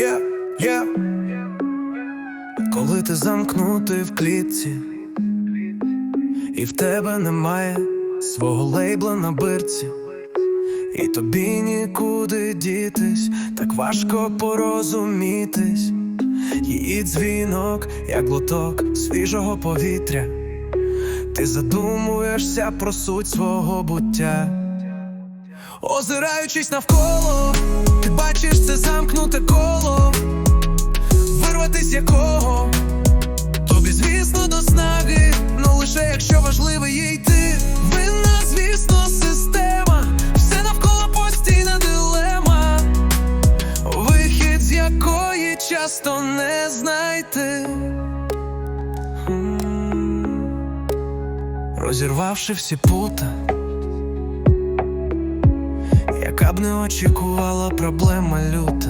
yeah, yeah. Коли ти замкнутий в клітці, і в тебе немає свого лейбла на бирці, і тобі нікуди дітись, так важко порозумітись. Її дзвінок, як глоток свіжого повітря. Ти задумуєшся про суть свого буття. Озираючись навколо, бачиш це замкнуте коло, вирватись якого? Тобі, звісно, до снаги, ну лише якщо важливе їй ти. Винна, звісно, система, все навколо постійна дилема, вихід з якої часто не знайти. Розірвавши всі пута яка б не очікувала проблема люта.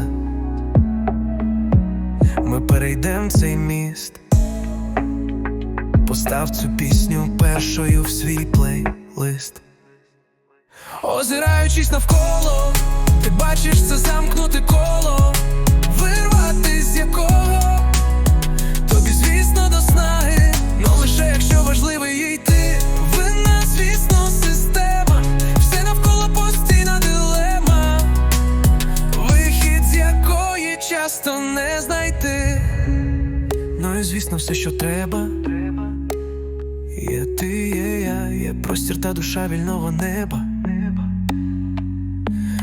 Ми перейдем цей міст. Постав цю пісню першою в свій плейлист. Озираючись навколо, ти бачиш це часто не знайти. Ну і звісно, все, що треба. Є ти, є я, є простір та душа вільного неба.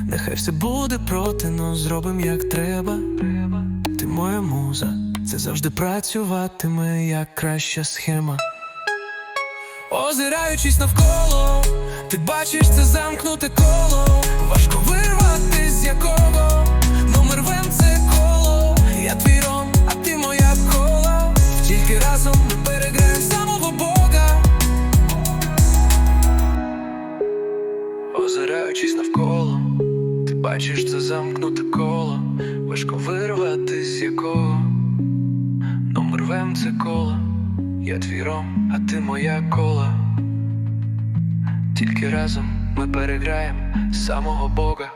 Нехай все буде проти, но зробим як треба. Ти моя муза, це завжди працюватиме як краща схема. Озираючись навколо, ти бачиш це замкнуте коло, важко вирвати з якого номер вем це коло. Бачиш це замкнуте коло, важко вирвати з якого но ми рвем це коло. Я твій ром, а ти моя кола. Тільки разом ми переграємо самого Бога.